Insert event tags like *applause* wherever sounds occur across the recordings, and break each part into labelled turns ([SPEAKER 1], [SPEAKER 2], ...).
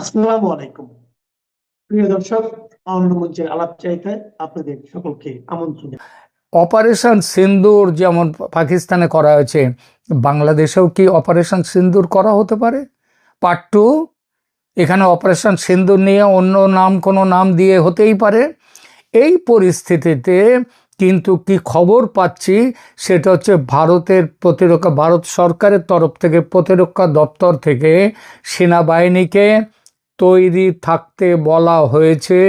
[SPEAKER 1] আসসালামু আলাইকুম। প্রিয় দর্শক আলাপ আপনাদের সকলকে আমন্ত্রণ
[SPEAKER 2] অপারেশন সিন্দুর যেমন পাকিস্তানে করা হয়েছে, বাংলাদেশেও কি অপারেশন সিন্দুর করা হতে পারে? পার্ট টু এখানে অপারেশন সিন্দুর নিয়ে অন্য নাম, কোনো নাম দিয়ে হতেই পারে। এই পরিস্থিতিতে কিন্তু কি খবর পাচ্ছি, সেটা হচ্ছে ভারতের প্রতিরক্ষা, ভারত সরকারের তরফ থেকে প্রতিরক্ষা দপ্তর থেকে সেনাবাহিনীকে তৈরি থাকতে বলা হয়েছে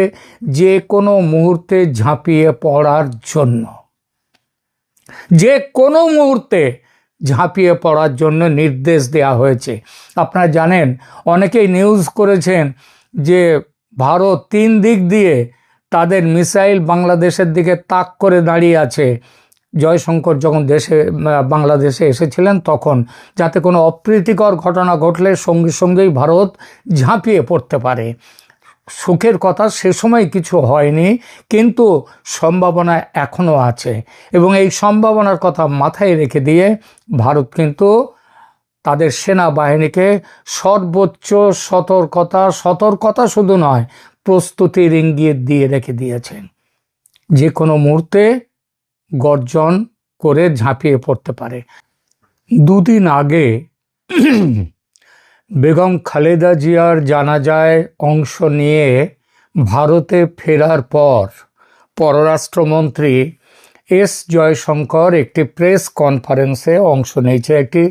[SPEAKER 2] যে কোনো মুহূর্তে ঝাঁপিয়ে পড়ার জন্য। যে কোনো মুহূর্তে ঝাঁপিয়ে পড়ার জন্য নির্দেশ দেওয়া হয়েছে। আপনারা জানেন, অনেকেই নিউজ করেছেন যে ভারত তিন দিক দিয়ে তাদের মিসাইল বাংলাদেশের দিকে তাক করে দাঁড়িয়ে আছে। জয়শঙ্কর যখন দেশে বাংলাদেশে এসেছিলেন তখন যাতে কোনো অপ্রীতিকর ঘটনা ঘটলে সঙ্গে সঙ্গেই ভারত ঝাঁপিয়ে পড়তে পারে। সুখের কথা সে সময় কিছু হয়নি, কিন্তু সম্ভাবনা এখনও আছে এবং এই সম্ভাবনার কথা মাথায় রেখে দিয়ে ভারত কিন্তু তাদের সেনাবাহিনীকে সর্বোচ্চ সতর্কতা সতর্কতা শুধু নয়, প্রস্তুতির ইঙ্গিত দিয়ে রেখে দিয়েছেন যে কোনো মুহূর্তে গর্জন করে ঝাঁপিয়ে পড়তে পারে। দুদিন আগে *clears throat* বেগম খালেদা জিয়ার জানাজায় অংশ নিয়ে ভারতে ফেরার পর পররাষ্ট্রমন্ত্রী এস জয়শঙ্কর একটি প্রেস কনফারেন্সে অংশ নিয়েছে, একটি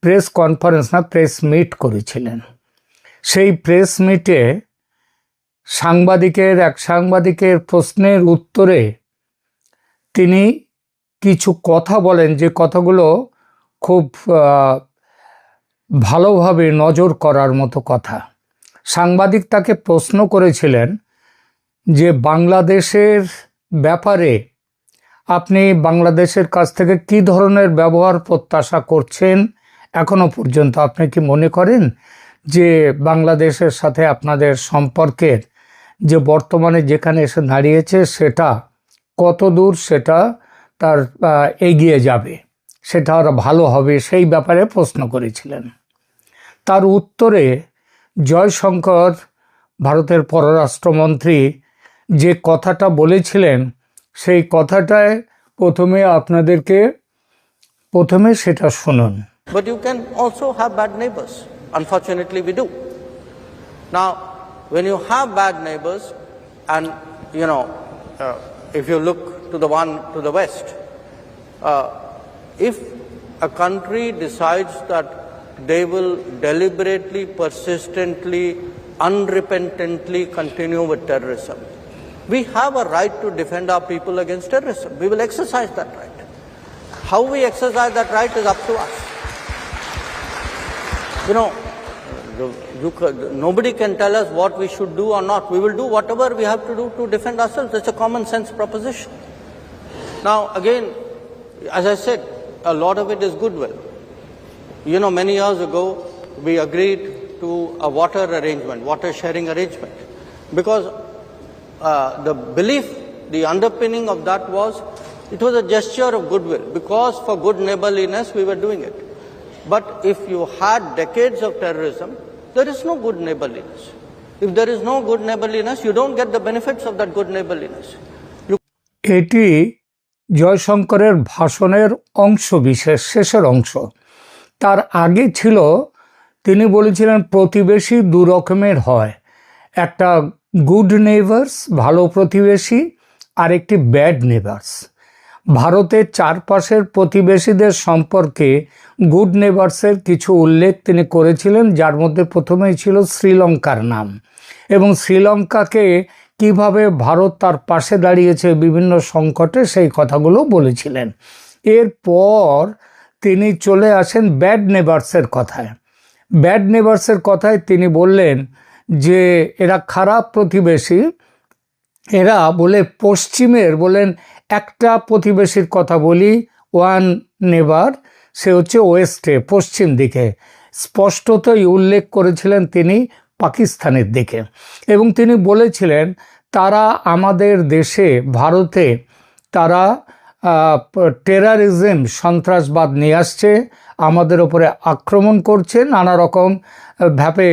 [SPEAKER 2] প্রেস কনফারেন্স না, প্রেস মিট করেছিলেন। সেই প্রেস মিটে সাংবাদিকের এক সাংবাদিকের প্রশ্নের উত্তরে তিনি কিছু কথা বলেন যে কথাগুলো খুব ভালোভাবে নজর করার মতো কথা। সাংবাদিক তাকে প্রশ্ন করেছিলেন যে বাংলাদেশের ব্যাপারে আপনি বাংলাদেশের কাছ থেকে কি ধরনের ব্যবহার প্রত্যাশা করছেন? এখনও পর্যন্ত আপনি কি মনে করেন যে বাংলাদেশের সাথে আপনাদের সম্পর্কের যে বর্তমানে যেখানে এসে দাঁড়িয়েছে সেটা কত দূর সেটা তার এগিয়ে যাবে সেটা আরও ভালো হবে সেই ব্যাপারে প্রশ্ন করেছিলেন তার উত্তরে জয়শঙ্কর ভারতের পররাষ্ট্রমন্ত্রী যে কথাটা বলেছিলেন সেই কথাটায় প্রথমে আপনাদেরকে প্রথমে সেটা শুনুন
[SPEAKER 3] But you can also have bad neighbors. Unfortunately, we do. Now, when you have bad neighbors, you know, uh, if you look to the one to the west, uh, if a country decides that they will deliberately, persistently, unrepentantly continue with terrorism, we have a right to defend our people against terrorism. We will exercise that right. How we exercise that right is up to us. You know, ca- nobody can tell us what we should do or not. We will do whatever we have to do to defend ourselves. It's a common sense proposition. Now, again, as I said, a lot of it is goodwill. You know, many years ago, we agreed to a water arrangement, water sharing arrangement, because uh, the belief, the underpinning of that was it was a gesture of goodwill, because for good neighborliness we were doing it. But if you had decades of terrorism, there is no good neighborliness. If there is no good neighborliness, you don't get the benefits of that good neighborliness.
[SPEAKER 2] এটি জয়শঙ্করের ভাষণের অংশ বিশেষ শেষের অংশ তার আগে ছিল তিনি বলেছিলেন প্রতিবেশী দু রকমের হয় একটা গুড নেইবার্স ভালো প্রতিবেশী আর একটি ব্যাড নেইবার্স ভারতের চারপাশের প্রতিবেশীদের সম্পর্কে গুড নেবার্সের কিছু উল্লেখ তিনি করেছিলেন, যার মধ্যে প্রথমেই ছিল শ্রীলঙ্কার নাম। এবং শ্রীলঙ্কাকে কীভাবে ভারত তার পাশে দাঁড়িয়েছে বিভিন্ন সংকটে সেই কথাগুলো বলেছিলেন। এরপর তিনি চলে আসেন ব্যাড নেবার্সের কথায়। ব্যাড নেবার্সের কথায় তিনি বললেন যে, এরা খারাপ প্রতিবেশী। এরা বলে পশ্চিমের বলেন একটা প্রতিবেশীর কথা বলি, ওয়ান নেবার সে হচ্ছে ওয়েস্টে, পশ্চিম দিকে। স্পষ্টতই উল্লেখ করেছিলেন তিনি পাকিস্তানের দিকে। এবং তিনি বলেছিলেন, তারা আমাদের দেশে, ভারতে, তারা টেরারিজম সন্ত্রাসবাদ নিয়ে আসছে, আমাদের ওপরে আক্রমণ করছে, নানা রকম ভাবে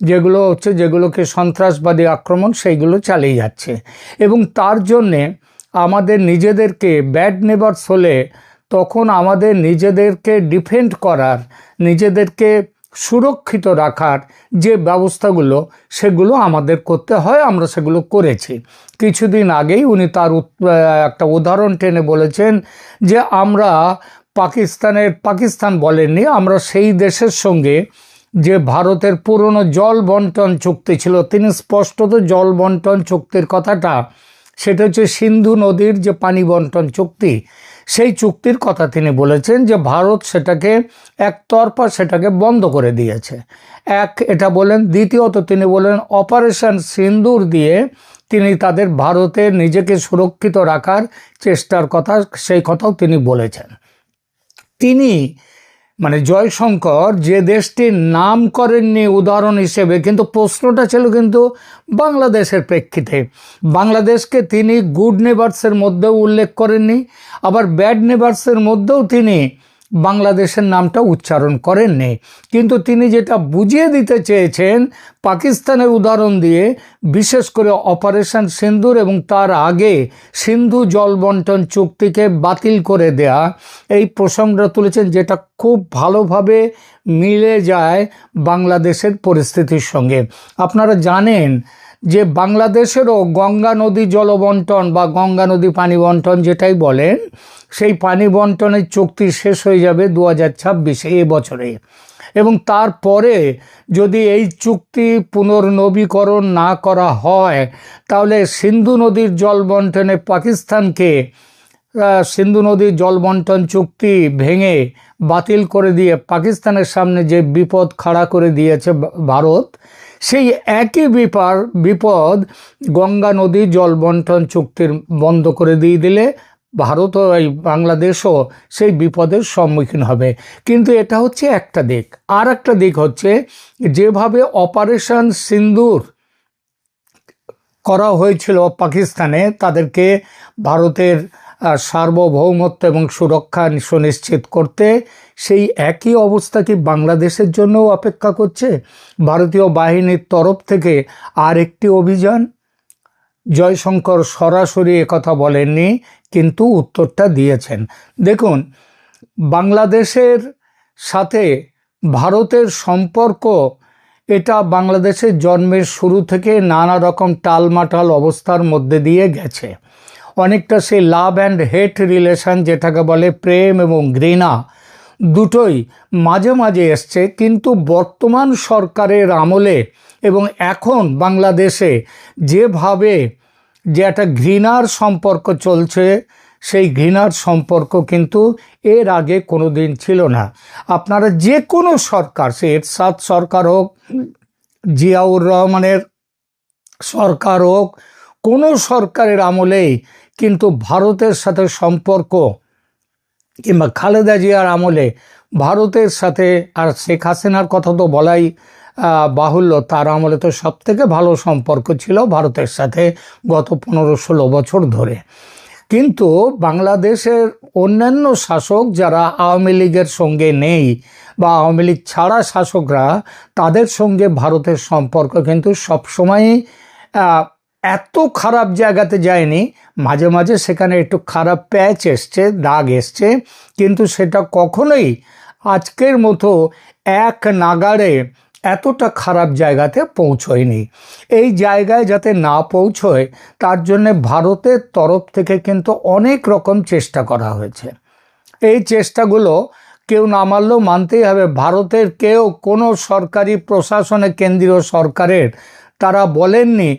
[SPEAKER 2] যেগুলো হচ্ছে, যেগুলোকে সন্ত্রাসবাদী আক্রমণ, সেইগুলো চালিয়ে যাচ্ছে। এবং তার জন্যে আমাদের নিজেদেরকে ব্যাড নেবার্স হলে তখন আমাদের নিজেদেরকে ডিফেন্ড করার, নিজেদেরকে সুরক্ষিত রাখার যে ব্যবস্থাগুলো, সেগুলো আমাদের করতে হয়, আমরা সেগুলো করেছি। কিছুদিন আগেই উনি তার একটা উদাহরণ টেনে বলেছেন যে আমরা পাকিস্তানের, পাকিস্তান বলেননি, আমরা সেই দেশের সঙ্গে যে ভারতের পুরনো জল বন্টন চুক্তি ছিল, তিনি স্পষ্টত জল বন্টন চুক্তির কথাটা, সেটা হচ্ছে সিন্ধু নদীর যে পানি বন্টন চুক্তি সেই চুক্তির কথা তিনি বলেছেন যে ভারত সেটাকে একতরফা সেটাকে বন্ধ করে দিয়েছে। এক, এটা বলেন, দ্বিতীয়ত তিনি বলেন, অপারেশন সিন্দুর দিয়ে তিনি তাদের ভারতে নিজেকে সুরক্ষিত রাখার চেষ্টার কথা, সেই কথাও তিনি বলেছেন। তিনি মানে জয়শঙ্কর যে দেশটির নাম করেননি উদাহরণ হিসেবে, কিন্তু প্রশ্নটা ছিল কিন্তু বাংলাদেশের প্রেক্ষিতে। বাংলাদেশকে তিনি গুড নেবার্সের মধ্যেও উল্লেখ করেননি, আবার ব্যাড নেবার্সের মধ্যেও তিনি বাংলাদেশের নামটা উচ্চারণ করেননি। কিন্তু তিনি যেটা বুঝিয়ে দিতে চেয়েছেন, পাকিস্তানের উদাহরণ দিয়ে, বিশেষ করে অপারেশন সিন্ধুর এবং তার আগে সিন্ধু জল বন্টন চুক্তিকে বাতিল করে দেয়া, এই প্রসঙ্গটা তুলেছেন যেটা খুব ভালোভাবে মিলে যায় বাংলাদেশের পরিস্থিতির সঙ্গে। আপনারা জানেন যে বাংলাদেশেরও গঙ্গা নদী জলবন্টন বা গঙ্গা নদী পানি বন্টন যেটাই বলেন, সেই পানি বন্টনের চুক্তি শেষ হয়ে যাবে দু হাজার ছাব্বিশে, এ বছরে। এবং তারপরে যদি এই চুক্তি পুনর্নবীকরণ না করা হয়, তাহলে সিন্ধু নদীর জল বন্টনে পাকিস্তানকে সিন্ধু নদীর জল বন্টন চুক্তি ভেঙে বাতিল করে দিয়ে পাকিস্তানের সামনে যে বিপদ খাড়া করে দিয়েছে ভারত সেই একই বিপার, বিপদ গঙ্গা নদী জল বন্টন চুক্তির বন্ধ করে দিয়ে দিলে ভারতও এই বাংলাদেশও সেই বিপদের সম্মুখীন হবে। কিন্তু এটা হচ্ছে একটা দিক। আর একটা দিক হচ্ছে যেভাবে অপারেশন সিন্দুর করা হয়েছিল পাকিস্তানে, তাদেরকে ভারতের সার্বভৌমত্ব এবং সুরক্ষা সুনিশ্চিত করতে সেই একই অবস্থা কি বাংলাদেশের জন্যও অপেক্ষা করছে? ভারতীয় বাহিনীর তরফ থেকে আর একটি অভিযান? জয়শঙ্কর সরাসরি কথা বলেননি, কিন্তু উত্তরটা দিয়েছেন। দেখুন, বাংলাদেশের সাথে ভারতের সম্পর্ক, এটা বাংলাদেশের জন্মের শুরু থেকে নানা রকম টালমাটাল অবস্থার মধ্যে দিয়ে গেছে। অনেকটা সেই লাভ অ্যান্ড হেট রিলেশন যেটাকে বলে প্রেম এবং ঘৃণা দুটোই মাঝে মাঝে এসছে, কিন্তু বর্তমান সরকারের আমলে এবং এখন বাংলাদেশে যেভাবে যে একটা ঘৃণার সম্পর্ক চলছে, সেই ঘৃণার সম্পর্ক কিন্তু এর আগে কোনো দিন ছিল না। আপনারা যে কোনো সরকার, সে এরশাদ সরকার হোক, জিয়াউর রহমানের সরকার হোক, কোনো সরকারের আমলেই কিন্তু ভারতের সাথে সম্পর্ক কিংবা খালেদা জিয়ার আমলে ভারতের সাথে আর শেখ হাসিনার কথা তো বলাই বাহুল্য। তার আমলে তো সব থেকে ভালো সম্পর্ক ছিল ভারতের সাথে গত পনেরো ষোলো বছর ধরে। কিন্তু বাংলাদেশের অন্যান্য শাসক যারা আওয়ামী লীগের সঙ্গে নেই বা আওয়ামী লীগ ছাড়া শাসকরা, তাদের সঙ্গে ভারতের সম্পর্ক কিন্তু সবসময়ই এত খারাপ জায়গাতে যায়নি, মাঝে মাঝে সেখানে একটু খারাপ প্যাচ এসছে, দাগ এসছে, কিন্তু সেটা কখনোই আজকের মতো এক নাগাড়ে এতটা খারাপ জায়গাতে পৌঁছয়নি। এই জায়গায় যাতে না পৌঁছয়, তার জন্য ভারতের তরফ থেকে কিন্তু অনেক রকম চেষ্টা করা হয়েছে। এই চেষ্টাগুলো কেউ না মানলেও মানতেই হবে, ভারতের কেউ কোনো সরকারি প্রশাসনে, কেন্দ্রীয় সরকারের, তারা বলেননি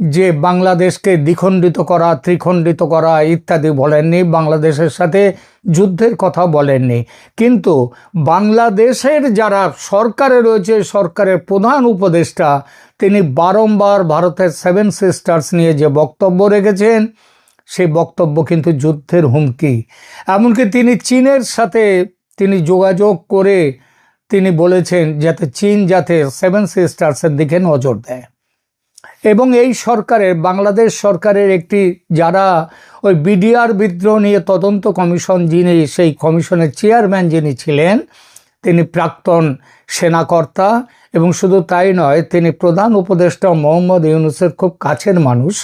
[SPEAKER 2] যে বাংলাদেশকে দ্বিখণ্ডিত করা, ত্রিখণ্ডিত করা ইত্যাদি বলেননি, বাংলাদেশের সাথে যুদ্ধের কথা বলেননি। কিন্তু বাংলাদেশের যারা সরকারে রয়েছে, সরকারের প্রধান উপদেষ্টা, তিনি বারংবার ভারতের সেভেন সিস্টার্স নিয়ে যে বক্তব্য রেখেছেন, সেই বক্তব্য কিন্তু যুদ্ধের হুমকি। এমনকি তিনি চীনের সাথে তিনি যোগাযোগ করে তিনি বলেছেন যাতে চীন যাতে সেভেন সিস্টার্সের দিকে নজর দেয়। এবং এই সরকারের, বাংলাদেশ সরকারের একটি যারা ওই বিডিআর বিদ্রোহ নিয়ে তদন্ত কমিশন যিনি, সেই কমিশনের চেয়ারম্যান যিনি ছিলেন, তিনি প্রাক্তন সেনাকর্তা এবং শুধু তাই নয়, তিনি প্রধান উপদেষ্টা মোহাম্মদ ইউনুসের খুব কাছের মানুষ।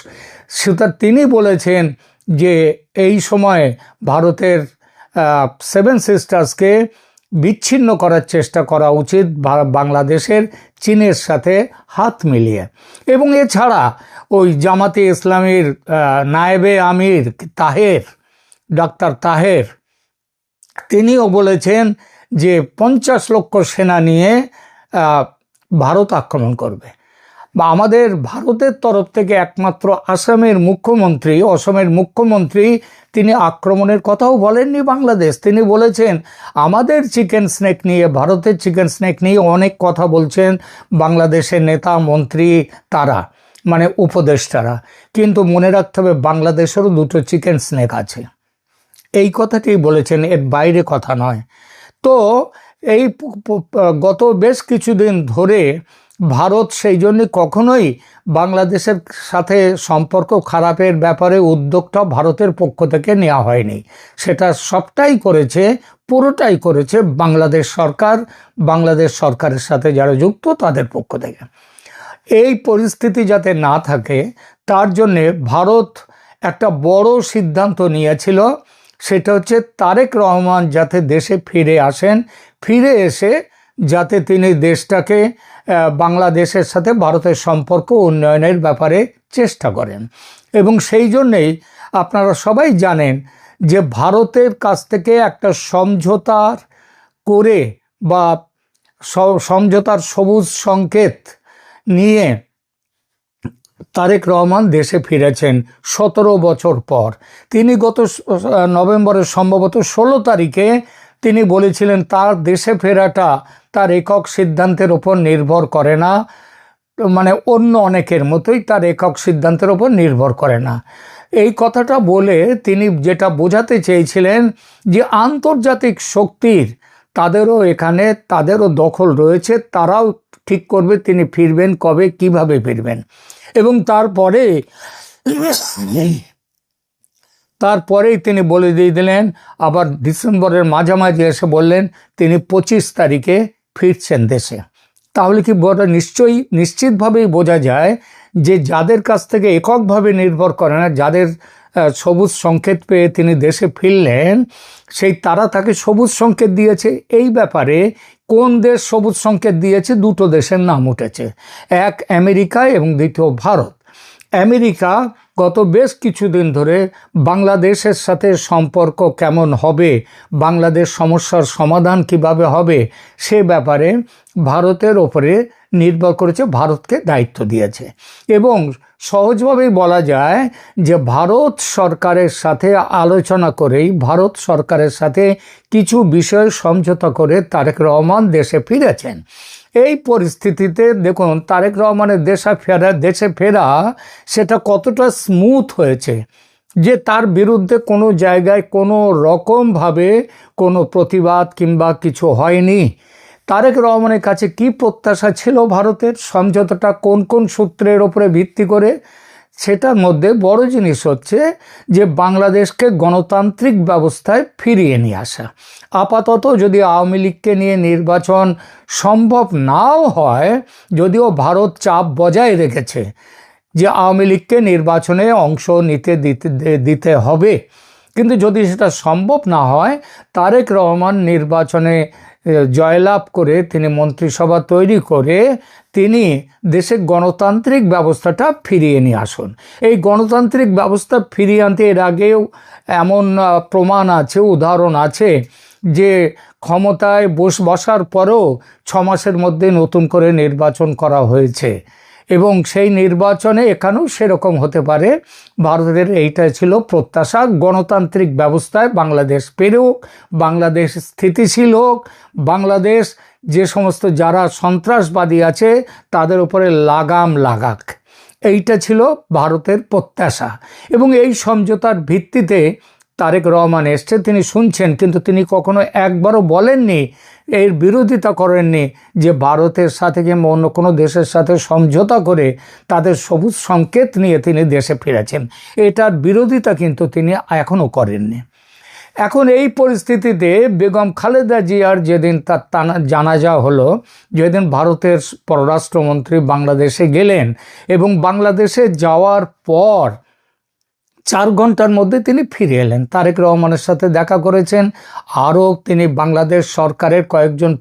[SPEAKER 2] সুতরাং তিনি বলেছেন যে এই সময়ে ভারতের সেভেন সিস্টার্সকে বিচ্ছিন্ন করার চেষ্টা করা উচিত বাংলাদেশের চীনের সাথে হাত মিলিয়ে। এবং এছাড়া ওই জামাতে ইসলামীর নায়েবে আমির তাহের, ডাক্তার তাহের, তিনিও বলেছেন যে পঞ্চাশ লক্ষ সেনা নিয়ে ভারত আক্রমণ করবে। বা আমাদের ভারতের তরফ থেকে একমাত্র আসামের মুখ্যমন্ত্রী, অসমের মুখ্যমন্ত্রী তিনি আক্রমণের কথাও বলেননি বাংলাদেশ। তিনি বলেছেন, আমাদের চিকেন স্নেক নিয়ে, ভারতের চিকেন স্নেক নিয়ে অনেক কথা বলছেন বাংলাদেশের নেতা, মন্ত্রী তারা মানে উপদেষ্টারা। কিন্তু মনে রাখতে হবে, বাংলাদেশেরও দুটো চিকেন স্নেক আছে। এই কথাটি বলেছেন, এর বাইরে কথা নয়। তো এই গত বেশ কিছুদিন ধরে ভারত সেই জন্য কখনোই বাংলাদেশের সাথে সম্পর্ক খারাপের ব্যাপারে উদ্যোগটা ভারতের পক্ষ থেকে নেওয়া হয়নি। সেটা সবটাই করেছে, পুরোটাই করেছে বাংলাদেশ সরকার, বাংলাদেশ সরকারের সাথে যারা যুক্ত তাদের পক্ষ থেকে। এই পরিস্থিতি যাতে না থাকে, তার জন্যে ভারত একটা বড় সিদ্ধান্ত নিয়েছিল। সেটা হচ্ছে তারেক রহমান যাতে দেশে ফিরে আসেন, ফিরে এসে যাতে তিনি দেশটাকে বাংলাদেশের সাথে ভারতের সম্পর্ক উন্নয়নের ব্যাপারে চেষ্টা করেন। এবং সেই জন্যেই আপনারা সবাই জানেন যে ভারতের কাছ থেকে একটা সমঝোতার করে বা সমঝোতার সবুজ সংকেত নিয়ে তারেক রহমান দেশে ফিরেছেন সতেরো বছর পর। তিনি গত নভেম্বরের সম্ভবত ষোলো তারিখে তিনি বলেছিলেন, তার দেশে ফেরাটা তার একক সিদ্ধান্তের ওপর নির্ভর করে না। মানে অন্য অনেকের মতোই তার একক সিদ্ধান্তের ওপর নির্ভর করে না। এই কথাটা বলে তিনি যেটা বোঝাতে চেয়েছিলেন যে আন্তর্জাতিক শক্তির তাদেরও এখানে তাদেরও দখল রয়েছে, তারাও ঠিক করবে তিনি ফিরবেন কবে, কীভাবে ফিরবেন। এবং তারপরে তারপরেই তিনি বলে দিয়ে দিলেন, আবার ডিসেম্বরের মাঝামাঝি এসে বললেন, তিনি পঁচিশ তারিখে ফিরছেন দেশে। তাহলে কি বড় নিশ্চয়ই নিশ্চিতভাবেই বোঝা যায় যে যাদের কাছ থেকে এককভাবে নির্ভর করে না, যাদের সবুজ সংকেত পেয়ে তিনি দেশে ফিরলেন, সেই তারা তাকে সবুজ সংকেত দিয়েছে। এই ব্যাপারে কোন দেশ সবুজ সংকেত দিয়েছে? দুটো দেশের নাম উঠেছে। এক আমেরিকা এবং দ্বিতীয় ভারত। আমেরিকা গত বেশ কিছুদিন ধরে বাংলাদেশের সাথে সম্পর্ক কেমন হবে, বাংলাদেশ সমস্যার সমাধান কীভাবে হবে, সে ব্যাপারে ভারতের ওপরে নির্ভর করেছে, ভারতকে দায়িত্ব দিয়েছে। এবং সহজভাবেই বলা যায় যে ভারত সরকারের সাথে আলোচনা করেই, ভারত সরকারের সাথে কিছু বিষয় সমঝোতা করে তারেক রহমান দেশে ফিরেছেন। এই পরিস্থিতিতে দেখুন, তারেক রহমানের দেশা ফেরা, দেশে ফেরা সেটা কতটা স্মুথ হয়েছে যে তার বিরুদ্ধে কোনো জায়গায় কোনো রকমভাবে কোনো প্রতিবাদ কিংবা কিছু হয়নি। তারেক রহমানের কাছে কি প্রত্যাশা ছিল ভারতের? সমঝোতাটা কোন কোন সূত্রের ওপরে ভিত্তি করে সেটার মধ্যে বড় জিনিস হচ্ছে যে বাংলাদেশকে গণতান্ত্রিক ব্যবস্থায় ফিরিয়ে নিয়ে আসা। আপাতত যদি আওয়ামী লীগকে নিয়ে নির্বাচন সম্ভব নাও হয়, যদিও ভারত চাপ বজায় রেখেছে যে আওয়ামী লীগকে নির্বাচনে অংশ নিতে দিতে দিতে হবে। কিন্তু যদি সেটা সম্ভব না হয়, তারেক রহমান নির্বাচনে জয়লাভ করে তিনি মন্ত্রিসভা তৈরি করে তিনি দেশের গণতান্ত্রিক ব্যবস্থাটা ফিরিয়ে নিয়ে আসুন। এই গণতান্ত্রিক ব্যবস্থা ফিরিয়ে আনতে এর আগেও এমন প্রমাণ আছে, উদাহরণ আছে যে ক্ষমতায় বস বসার পরেও ছ মাসের মধ্যে নতুন করে নির্বাচন করা হয়েছে। এবং সেই নির্বাচনে এখানেও সেরকম হতে পারে। ভারতের এইটাই ছিল প্রত্যাশা। গণতান্ত্রিক ব্যবস্থায় বাংলাদেশ পেরুক, বাংলাদেশ স্থিতিশীল হোক, বাংলাদেশ যে সমস্ত যারা সন্ত্রাসবাদী আছে, তাদের উপরে লাগাম লাগাক। এইটা ছিল ভারতের প্রত্যাশা। এবং এই সমঝোতার ভিত্তিতে তারেক রহমান এসছে, তিনি শুনছেন, কিন্তু তিনি কখনো একবারও বলেননি এর বিরোধিতা করেননি যে ভারতের সাথে কিংবা অন্য কোনো দেশের সাথে সমঝোতা করে তাদের সবুজ সংকেত নিয়ে তিনি দেশে ফিরেছেন। এটার বিরোধিতা কিন্তু তিনি এখনও করেননি। এখন এই পরিস্থিতিতে বেগম খালেদা জিয়ার যেদিন তার জানাজা হলো, যেদিন ভারতের পররাষ্ট্রমন্ত্রী বাংলাদেশে গেলেন এবং বাংলাদেশে যাওয়ার পর চার ঘণ্টার মধ্যে তিনি ফিরে এলেন। তারেক রহমানের সাথে দেখা করেছেন। আরও তিনি বাংলাদেশ সরকারের কয়েকজন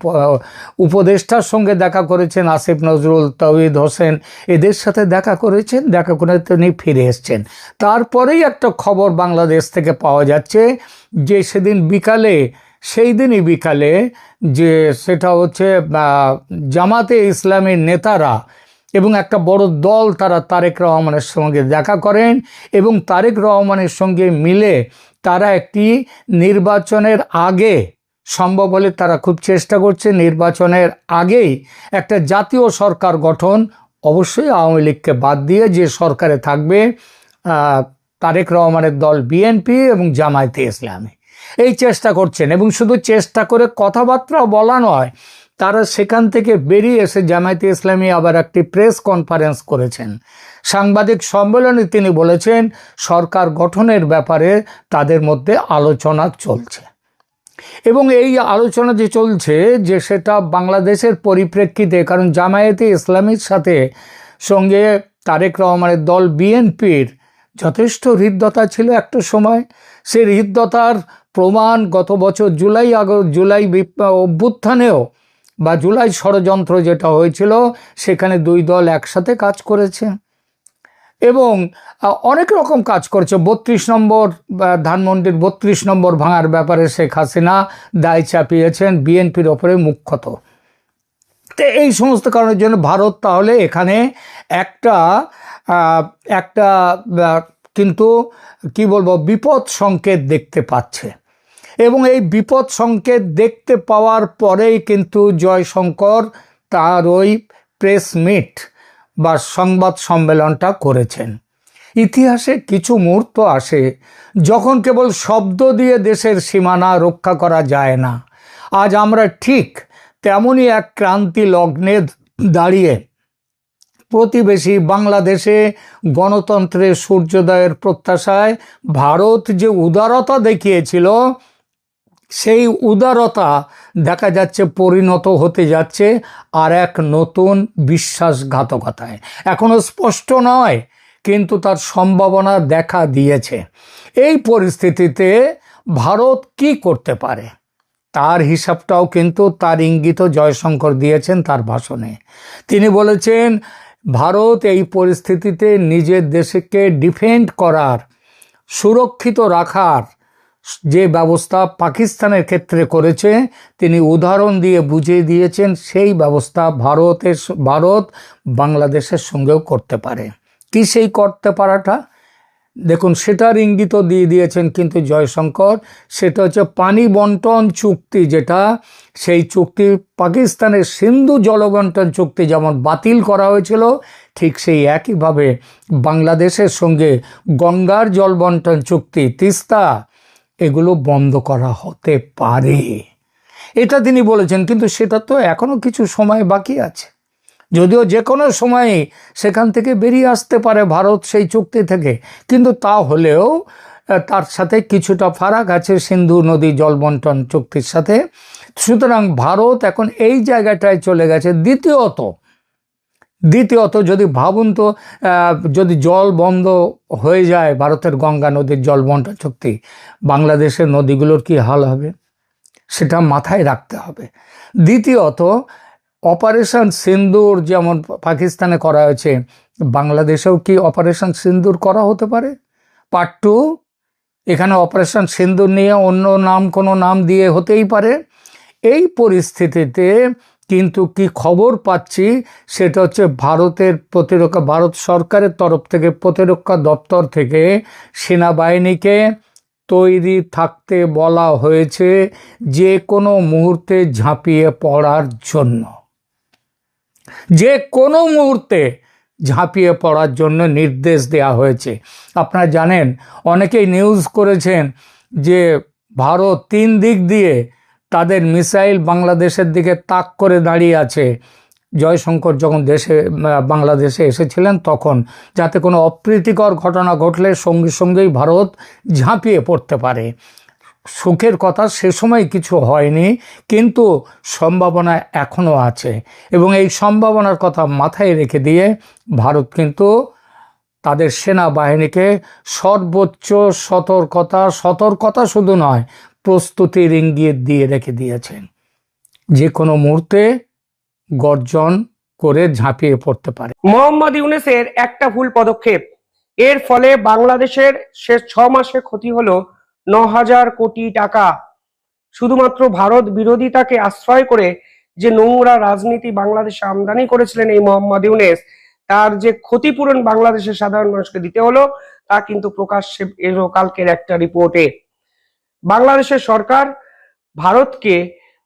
[SPEAKER 2] উপদেষ্টার সঙ্গে দেখা করেছেন। আসিফ নজরুল তৌহিদ হোসেন এদের সাথে দেখা করেছেন। দেখা করে তিনি ফিরে এসছেন। তারপরেই একটা খবর বাংলাদেশ থেকে পাওয়া যাচ্ছে যে সেদিন বিকালে, সেই দিনই বিকালে যে সেটা হচ্ছে জামাতে ইসলামের নেতারা এবং একটা বড় দল তারা তারেক রহমানের সঙ্গে দেখা করেন এবং তারেক রহমানের সঙ্গে মিলে তারা একটি নির্বাচনের আগে, সম্ভব হলে তারা খুব চেষ্টা করছে নির্বাচনের আগেই একটা জাতীয় সরকার গঠন। অবশ্যই আওয়ামী লীগকে বাদ দিয়ে যে সরকারে থাকবে তারেক রহমানের দল বিএনপি এবং জামায়াতে ইসলামী। এই চেষ্টা করছেন এবং শুধু চেষ্টা করে কথাবার্তা বলা নয় তারা সেখান থেকে বেরিয়ে এসে জামায়াতে ইসলামী আবার একটি প্রেস কনফারেন্স করেছেন। সাংবাদিক সম্মেলনে তিনি বলেছেন, সরকার গঠনের ব্যাপারে তাদের মধ্যে আলোচনা চলছে। এবং এই আলোচনা যে চলছে, যে সেটা বাংলাদেশের পরিপ্রেক্ষিতে, কারণ জামায়াতে ইসলামীর সাথে সঙ্গে তারেক রহমানের দল বিএনপির যথেষ্ট হৃদ্যতা ছিল একটা সময়। সেই হৃদ্যতার প্রমাণ গত বছর জুলাই আগ জুলাই অভ্যুত্থানেও বা জুলাই ষড়যন্ত্র যেটা হয়েছিল, সেখানে দুই দল একসাথে কাজ করেছে। এবং অনেক রকম কাজ করছে। বত্রিশ নম্বর ধানমন্ডির বত্রিশ নম্বর ভাঙার ব্যাপারে শেখ হাসিনা দায় চাপিয়েছেন বিএনপির ওপরে মুখ্যত। তো এই সমস্ত কারণের জন্য ভারত তাহলে এখানে একটা একটা কিন্তু কি বলব, বিপদ সংকেত দেখতে পাচ্ছে। এবং এই বিপদ সংকেত দেখতে পাওয়ার পরেই কিন্তু জয়শঙ্কর তার ওই প্রেস মিট বা সংবাদ সম্মেলনটা করেছেন। ইতিহাসে কিছু মুহূর্ত আসে যখন কেবল শব্দ দিয়ে দেশের সীমানা রক্ষা করা যায় না। আজ আমরা ঠিক তেমনই এক ক্রান্তি লগ্নে দাঁড়িয়ে প্রতিবেশী বাংলাদেশে গণতন্ত্রের সূর্যোদয়ের প্রত্যাশায় ভারত যে উদারতা দেখিয়েছিল সেই উদারতা দেখা যাচ্ছে পরিণত হতে যাচ্ছে আর এক নতুন বিশ্বাসঘাতকতায়। এখনও স্পষ্ট নয়, কিন্তু তার সম্ভাবনা দেখা দিয়েছে। এই পরিস্থিতিতে ভারত কি করতে পারে? তার হিসাবটাও কিন্তু তার ইঙ্গিত জয়শঙ্কর দিয়েছেন তার ভাষণে। তিনি বলেছেন, ভারত এই পরিস্থিতিতে নিজের দেশকে ডিফেন্ড করার, সুরক্ষিত রাখার যে ব্যবস্থা পাকিস্তানের ক্ষেত্রে করেছে, তিনি উদাহরণ দিয়ে বুঝিয়ে দিয়েছেন, সেই ব্যবস্থা ভারতের ভারত বাংলাদেশের সঙ্গেও করতে পারে। কি সেই করতে পারাটা? দেখুন, সেটার ইঙ্গিত দিয়ে দিয়েছেন কিন্তু জয়শঙ্কর, সেটা হচ্ছে পানি বন্টন চুক্তি যেটা, সেই চুক্তি পাকিস্তানের সিন্ধু জলবন্টন চুক্তি যেমন বাতিল করা হয়েছিল, ঠিক সেই একইভাবে বাংলাদেশের সঙ্গে গঙ্গার জল বন্টন চুক্তি, তিস্তা এগুলো বন্ধ করা হতে পারে। এটা তিনি বলেছেন, কিন্তু সেটা তো এখনও কিছু সময় বাকি আছে। যদিও যে কোনো সময়ে সেখান থেকে বেরিয়ে আসতে পারে ভারত সেই চুক্তি থেকে, কিন্তু তা হলেও তার সাথে কিছুটা ফারাক আছে সিন্ধু নদী জল বন্টন চুক্তির সাথে। সুতরাং ভারত এখন এই জায়গাটায় চলে গেছে। দ্বিতীয়ত দ্বিতীয়ত, যদি ভাবুন তো যদি জল বন্ধ হয়ে যায় ভারতের গঙ্গা নদীর জল বন্টন চুক্তি বাংলাদেশের নদীগুলোর কি হাল হবে? সেটা মাথায় রাখতে হবে। দ্বিতীয়ত, অপারেশন সিন্দুর যেমন পাকিস্তানে করা হয়েছে, বাংলাদেশেও কি অপারেশন সিন্দুর করা হতে পারে? পার্ট টু এখানে অপারেশন সিন্দুর নিয়ে অন্য নাম কোনো নাম দিয়ে হতেই পারে। এই পরিস্থিতিতে কিন্তু কি খবর পাচ্ছি? সেটা হচ্ছে ভারতের প্রতিরক্ষা, ভারত সরকারের তরফ থেকে প্রতিরক্ষা দপ্তর থেকে সেনাবাহিনীকে তৈরি থাকতে বলা হয়েছে যে কোনো মুহূর্তে ঝাঁপিয়ে পড়ার জন্য। যে কোনো মুহূর্তে ঝাঁপিয়ে পড়ার জন্য নির্দেশ দেওয়া হয়েছে। আপনারা জানেন, অনেকেই নিউজ করেছেন যে ভারত তিন দিক দিয়ে তাদের মিসাইল বাংলাদেশের দিকে তাক করে দাঁড়িয়ে আছে। জয়শঙ্কর যখন দেশে বাংলাদেশে এসেছিলেন তখন যাতে কোনো অপ্রীতিকর ঘটনা ঘটলে সঙ্গে সঙ্গেই ভারত ঝাঁপিয়ে পড়তে পারে। সুখের কথা সে সময় কিছু হয়নি, কিন্তু সম্ভাবনা এখনও আছে এবং এই সম্ভাবনার কথা মাথায় রেখে দিয়ে ভারত কিন্তু তাদের সেনাবাহিনীকে সর্বোচ্চ সতর্কতা সতর্কতা শুধু নয় প্রস্তুতির ইঙ্গিত দিয়ে রেখে দিয়েছেন। যে কোনো মুহূর্তে গর্জন করে ঝাঁপিয়ে পড়তে পারে।
[SPEAKER 4] মোহাম্মদ ইউনেসের একটা ভুল পদক্ষেপ। এর ফলে বাংলাদেশের শেষ ছ মাসে ক্ষতি হলো ন হাজার কোটি টাকা। শুধুমাত্র ভারত বিরোধিতাকে আশ্রয় করে যে নোংরা রাজনীতি বাংলাদেশে আমদানি করেছিলেন এই মোহাম্মদ ইউনেস, তার যে ক্ষতিপূরণ বাংলাদেশের সাধারণ মানুষকে দিতে হলো, তা কিন্তু প্রকাশ্যে এলো কালকের একটা রিপোর্টে। বাংলাদেশের সরকার ভারতকে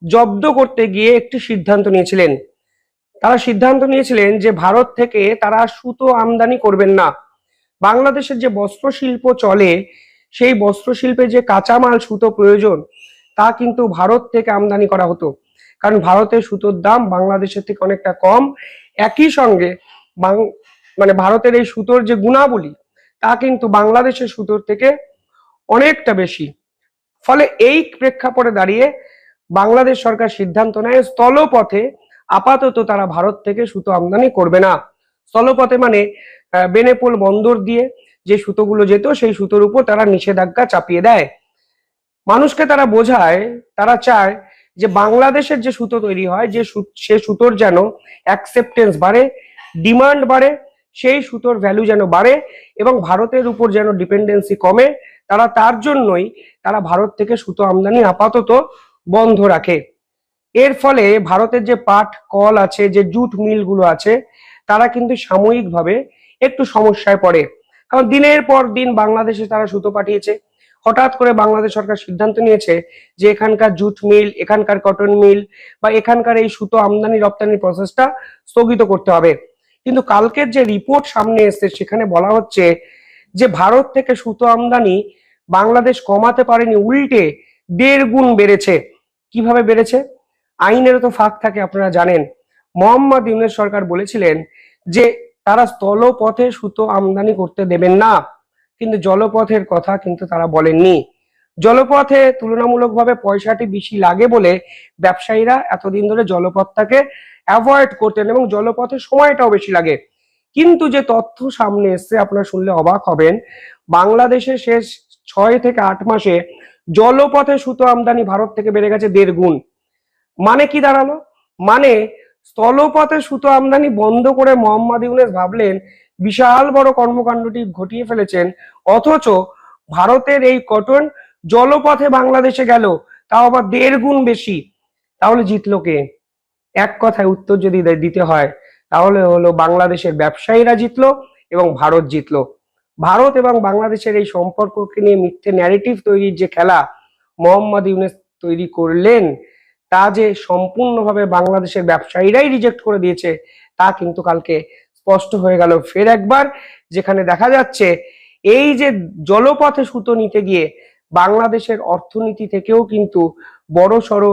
[SPEAKER 4] জব্দ করতে গিয়ে একটি সিদ্ধান্ত নিয়েছিলেন। তারা সিদ্ধান্ত নিয়েছিলেন যে ভারত থেকে তারা সুতো আমদানি করবেন না। বাংলাদেশের যে বস্ত্র শিল্প চলে, সেই বস্ত্র শিল্পে যে কাঁচামাল সুতো প্রয়োজন, তা কিন্তু ভারত থেকে আমদানি করা হতো। কারণ ভারতের সুতোর দাম বাংলাদেশের থেকে অনেকটা কম। একই সঙ্গে মানে ভারতের এই সুতোর যে গুণাবলী, তা কিন্তু বাংলাদেশের সুতোর থেকে অনেকটা বেশি। ফলে এই প্রেক্ষাপটে দাঁড়িয়ে বাংলাদেশ সরকার সিদ্ধান্ত নেয়, স্থলপথে আপাতত তারা ভারত থেকে সুতো আমদানি করবে না। স্থলপথে মানে বেনেপোল বন্দর দিয়ে যে সুতোগুলো যেত, সেই সুতোর উপর তারা নিষেধাজ্ঞা চাপিয়ে দেয়। মানুষকে তারা বোঝায়, তারা চায় যে বাংলাদেশের যে সুতো তৈরি হয়, যে সু- সুতোর যেন অ্যাকসেপ্টেন্স বাড়ে ডিমান্ড বাড়ে, সেই সুতোর ভ্যালু যেন বাড়ে এবং ভারতের উপর যেন ডিপেন্ডেন্সি কমে তারা তার জন্যই তারা ভারত থেকে সুতো আমদানি আপাতত বন্ধ রাখে। এর ফলে ভারতের যে পাট, কল আছে, যে জুট মিলগুলো আছে, তারা কিন্তু সাময়িকভাবে একটু সমস্যায় পড়ে। কারণ দিনের পর দিন বাংলাদেশে তারা সুতো পাঠিয়েছে। হঠাৎ করে বাংলাদেশ সরকার সিদ্ধান্ত নিয়েছে যে এখানকার জুট মিল, এখানকার কটন মিল বা এখানকার এই সুতো আমদানি রপ্তানির প্রসেসটা স্থগিত করতে হবে। কিন্তু কালকের যে রিপোর্ট সামনে এসেছে, সেখানে বলা হচ্ছে যে ভারত থেকে সুতো আমদানি বাংলাদেশ কমাতে পারেনি, উল্টে দেড় গুণ বেড়েছে। কীভাবে বেড়েছে? আইনেরও তো ফাঁক থাকে, আপনারা জানেন। মোহাম্মদ ইউনেস সরকার বলেছিলেন যে, তারা স্থলপথে সুতো আমদানি করতে দেবেন না। কিন্তু জলপথের কথা কিন্তু তারা বলেননি। জলপথে তুলনামূলকভাবে পয়সাটি বেশি লাগে বলে ব্যবসায়ীরা এতদিন ধরে জলপথটাকে অ্যাভয়েড করতেন এবং জলপথে সময়টাও বেশি লাগে। কিন্তু যে তথ্য সামনে এসছে, আপনারা শুনলে অবাক হবেন। বাংলাদেশে শেষ ছয় থেকে আট মাসে জলপথে সুতো আমদানি ভারত থেকে বেড়ে গেছে দেড় গুণ। মানে কি দাঁড়াল? মানে স্থলপথে সুতো আমদানি বন্ধ করে মোহাম্মদ ইউনেস ভাবলেন, বিশাল বড় কর্মকাণ্ডটি ঘটিয়ে ফেলেছেন, অথচ ভারতের এই কটন জলপথে বাংলাদেশে গেল, তাও আবার দেড় গুণ বেশি। তাহলে জিতলো কে? এক কথায় উত্তর যদি দিতে হয়, তাহলে হলো বাংলাদেশের ব্যবসায়ীরা জিতলো এবং ভারত জিতলো। ভারত এবং বাংলাদেশের এই সম্পর্ককে নিয়ে মিথ্যে ন্যারেটিভ তৈরির যে খেলা মোহাম্মদ ইউনেস তৈরি করলেন, তা যে সম্পূর্ণভাবে বাংলাদেশের ব্যবসায়ীরাই রিজেক্ট করে দিয়েছে, তা কিন্তু কালকে স্পষ্ট হয়ে গেল। ফের একবার যেখানে দেখা যাচ্ছে, এই যে জলপথে সুতো নিতে গিয়ে বাংলাদেশের অর্থনীতি থেকেও কিন্তু বড় সড়ো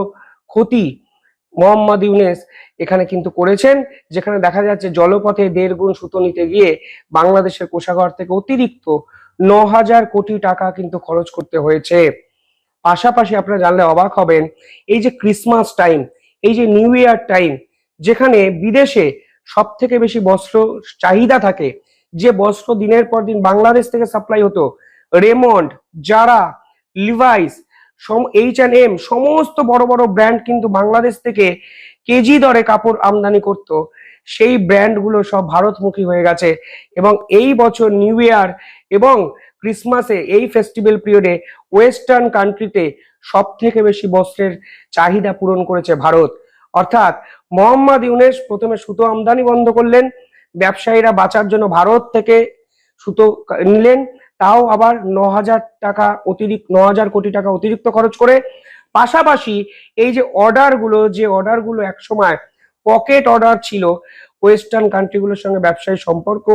[SPEAKER 4] ক্ষতি মোহাম্মদ ইউনেস এখানে কিন্তু করেছেন, যেখানে দেখা যাচ্ছে জলপথে দেড় গুণ সুতো নিতে গিয়ে বাংলাদেশের কোষাগার থেকে অতিরিক্ত ন হাজার কোটি টাকা কিন্তু খরচ করতে হয়েছে। পাশাপাশি আপনারা জানলে অবাক হবেন, এই যে ক্রিসমাস টাইম, এই যে নিউ ইয়ার টাইম, যেখানে বিদেশে সব থেকে বেশি বস্ত্র চাহিদা থাকে, যে বস্ত্র দিনের পর দিন বাংলাদেশ থেকে সাপ্লাই হতো, Raymond, Zara, Levi's H and M সমস্ত বড় বড় ব্র্যান্ড কিন্তু বাংলাদেশ থেকে কেজি দরে কাপড় আমদানি করত। সেই ব্র্যান্ডগুলো সব ভারতমুখী হয়ে গেছে এবং এই বছর নিউ ইয়ার এবং ক্রিসমাসে এই ফেস্টিভ্যাল পিরিয়ডে ওয়েস্টার্ন কান্ট্রিতে সব থেকে বেশি বস্ত্রের চাহিদা পূরণ করেছে ভারত। অর্থাৎ মোহাম্মদ ইউনেস প্রথমে সুতো আমদানি বন্ধ করলেন, ব্যবসায়ীরা বাঁচার জন্য ভারত থেকে সুতো নিলেন তাও আবার ন হাজার টাকা অতিরিক্ত ন হাজার কোটি টাকা অতিরিক্ত খরচ করে। পাশাপাশি এই যে অর্ডারগুলো যে অর্ডারগুলো একসময় পকেট অর্ডার ছিল, ওয়েস্টার্ন কান্ট্রিগুলোর সঙ্গে ব্যবসায়ী সম্পর্ক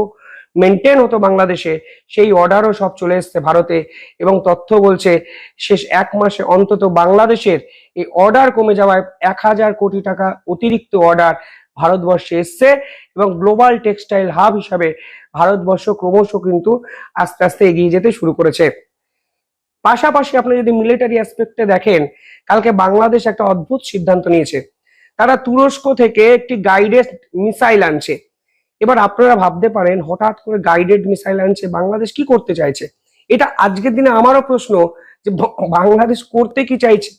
[SPEAKER 4] মেনটেন হতো বাংলাদেশে, সেই অর্ডারও সব চলে এসছে ভারতে এবং তথ্য বলছে শেষ এক মাসে অন্তত বাংলাদেশের এই অর্ডার কমে যাওয়ায় এক হাজার কোটি টাকা অতিরিক্ত অর্ডার ভারতবর্ষে এসছে এবং গ্লোবাল টেক্সটাইল হাব হিসাবে ভারতবর্ষ ক্রমশ কিন্তু আস্তে আস্তে এগিয়ে যেতে শুরু করেছে। পাশাপাশি আপনি যদি মিলিটারি অ্যাসপেক্টে দেখেন, কালকে বাংলাদেশ একটা অদ্ভুত সিদ্ধান্ত নিয়েছে। তারা তুরস্ক থেকে একটি গাইডেড মিসাইল আনছে। এবার আপনারা ভাবতে পারেন, হঠাৎ করে গাইডেড মিসাইল আনছে, বাংলাদেশ কি করতে চাইছে? এটা আজকের দিনে আমারও প্রশ্ন যে বাংলাদেশ করতে কি চাইছে?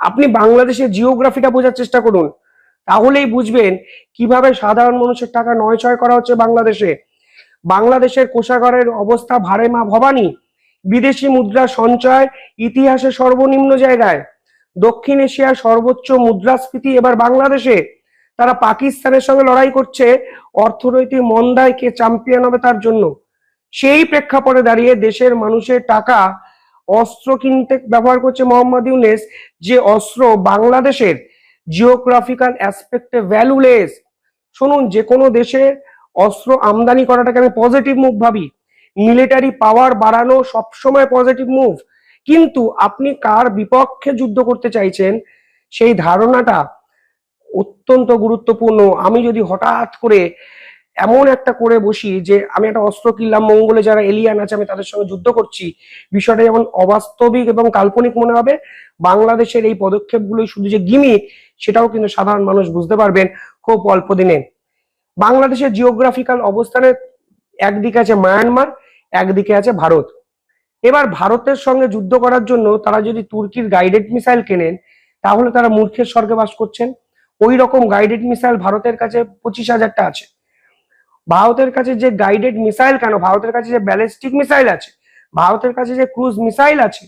[SPEAKER 4] আপনি বাংলাদেশের জিওগ্রাফিটা বোঝার চেষ্টা করুন। তাহলেই বুঝবেন কীভাবে সাধারণ মানুষের টাকা নয় ছয় করা হচ্ছে বাংলাদেশে। বাংলাদেশের কোষাগারের অবস্থা ভারে মা ভবানী। বিদেশি মুদ্রা সঞ্চয় ইতিহাসে সর্বনিম্ন জায়গায়। দক্ষিণ এশিয়ার সর্বোচ্চ মুদ্রাস্ফীতি এবার বাংলাদেশে। তারা পাকিস্তানের সঙ্গে লড়াই করছে, অর্থনৈতিক মন্দায় কে চ্যাম্পিয়ন হবে তার জন্য। সেই প্রেক্ষাপটে দাঁড়িয়ে দেশের মানুষের টাকা, অস্ত্র কিনতে ব্যবহার করছে মোহাম্মদ ইউনেস, যে অস্ত্র বাংলাদেশের জিওগ্রাফিক্যাল অ্যাসপেক্টে ভ্যালুলেস শুনুন, যে কোনো দেশে অস্ত্র আমদানি করাটাকে আমি পজিটিভ মুভ ভাবি। মিলিটারি পাওয়ার বাড়ানো সবসময় পজিটিভ মুভ কিন্তু আপনি কার বিপক্ষে যুদ্ধ করতে চাইছেন, সেই ধারণাটা অত্যন্ত গুরুত্বপূর্ণ। আমি যদি হঠাৎ করে এমন একটা করে বসি যে, আমি একটা অস্ত্র কিনলাম, মঙ্গলে যারা এলিয়ান আছে, আমি তাদের সঙ্গে যুদ্ধ করছি, বিষয়টা যেমন অবাস্তবিক এবং কাল্পনিক মনে হবে, বাংলাদেশের এই পদক্ষেপগুলো শুধু যে গিমিক, সেটাও কিন্তু সাধারণ মানুষ বুঝতে পারবেন খুব অল্প দিনে। বাংলাদেশের জিওগ্রাফিক্যাল অবস্থানে একদিকে আছে মায়ানমার একদিকে আছে ভারত। এবার ভারতের সঙ্গে যুদ্ধ করার জন্য তারা যদি তুর্কির গাইডেড মিসাইল কেনেন, তাহলে তারা মূর্খের স্বর্গে বাস করছেন। ওই রকম গাইডেড মিসাইল ভারতের কাছে পঁচিশ হাজারটা আছে। ভারতের কাছে যে গাইডেড মিসাইল কেন? ভারতের কাছে যে ব্যালিস্টিক মিসাইল আছে, ভারতের কাছে যে ক্রুজ মিসাইল আছে,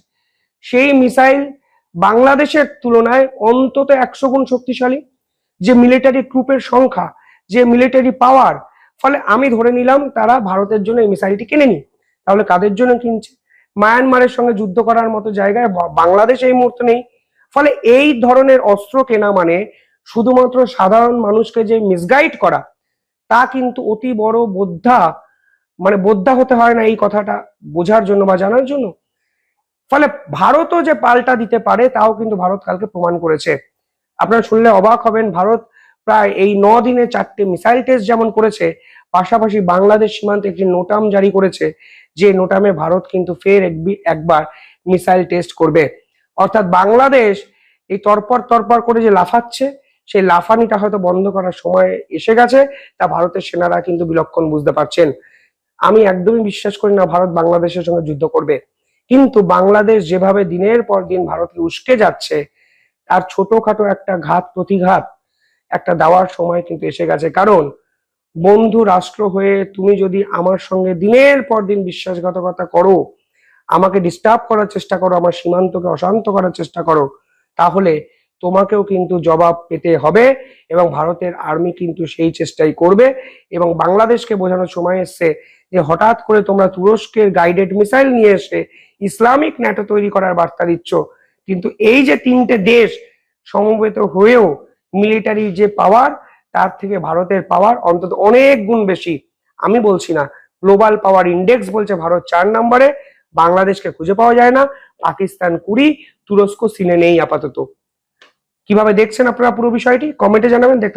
[SPEAKER 4] সেই মিসাইল বাংলাদেশের তুলনায় অন্তত একশো গুণ শক্তিশালী। যে মিলিটারি ট্রুপের সংখ্যা যে মিলিটারি পাওয়ার ফলে আমি ধরে নিলাম তারা ভারতের জন্য এই মিসাইলটি কিনেনি তাহলে কাদের জন্য কিনছে? মায়ানমারের সঙ্গে যুদ্ধ করার মতো জায়গায় বাংলাদেশ এই মুহূর্তে নেই। ফলে এই ধরনের অস্ত্র কেনা মানে শুধুমাত্র সাধারণ মানুষকে যে মিসগাইড করা, তা কিন্তু অতি বড় বোদ্ধা মানে বোদ্ধা হতে হয় না এই কথাটা বোঝার জন্য বা জানার জন্য। ফলে ভারতও যে পাল্টা দিতে পারে, তাও কিন্তু ভারত কালকে প্রমাণ করেছে। আপনারা শুনলে অবাক হবেন, ভারত প্রায় এই ন দিনে চারটে মিসাইল টেস্ট যেমন করেছে, পাশাপাশি বাংলাদেশ সীমান্তে একটি নোটাম জারি করেছে, যে নোটামে ভারত কিন্তু ফের একবার মিসাইল টেস্ট করবে। অর্থাৎ বাংলাদেশ এই তরপর তরপর করে যে লাফাচ্ছে, সেই লাফানিটা হয়তো বন্ধ করার সময় এসে গেছে, তা ভারতের সেনারা কিন্তু বিলক্ষণ বুঝতে পারছেন। আমি একদমই বিশ্বাস করি না ভারত বাংলাদেশের সঙ্গে যুদ্ধ করবে। কিন্তু বাংলাদেশ যেভাবে দিনের পর দিন ভারতকে উস্কে যাচ্ছে, তার ছোটখাটো একটা ঘাত, প্রতিঘাত একটা দেওয়ার সময় কিন্তু এসে গেছে। কারণ বন্ধু রাষ্ট্র হয়ে তুমি যদি আমার সঙ্গে দিনের পর দিন বিশ্বাসঘাতকতা করো, আমাকে ডিস্টার্ব করার চেষ্টা করো, আমার সীমান্তকে অশান্ত করার চেষ্টা করো, তাহলে তোমাকেও কিন্তু জবাব পেতে হবে এবং ভারতের আর্মি কিন্তু সেই চেষ্টাই করবে এবং বাংলাদেশকে বোঝানোর সময় এসছে যে হঠাৎ করে তোমরা তুরস্কের গাইডেড মিসাইল নিয়ে এসে ইসলামিক ন্যাটো তৈরি করার বার্তা দিচ্ছ। কিন্তু এই যে তিনটে দেশ সমবেত হয়েও মিলিটারি যে পাওয়ার তার থেকে ভারতের পাওয়ার অন্তত অনেক গুণ বেশি। আমি বলছি না গ্লোবাল পাওয়ার ইন্ডেক্স বলছে ভারত চার নম্বরে, বাংলাদেশকে খুঁজে পাওয়া যায় না, পাকিস্তান কুড়ি, তুরস্ক, সিনে নেই আপাতত। কীভাবে দেখছেন আপনারা পুরো বিষয়টি? কমেন্টে জানাবেন, দেখতে।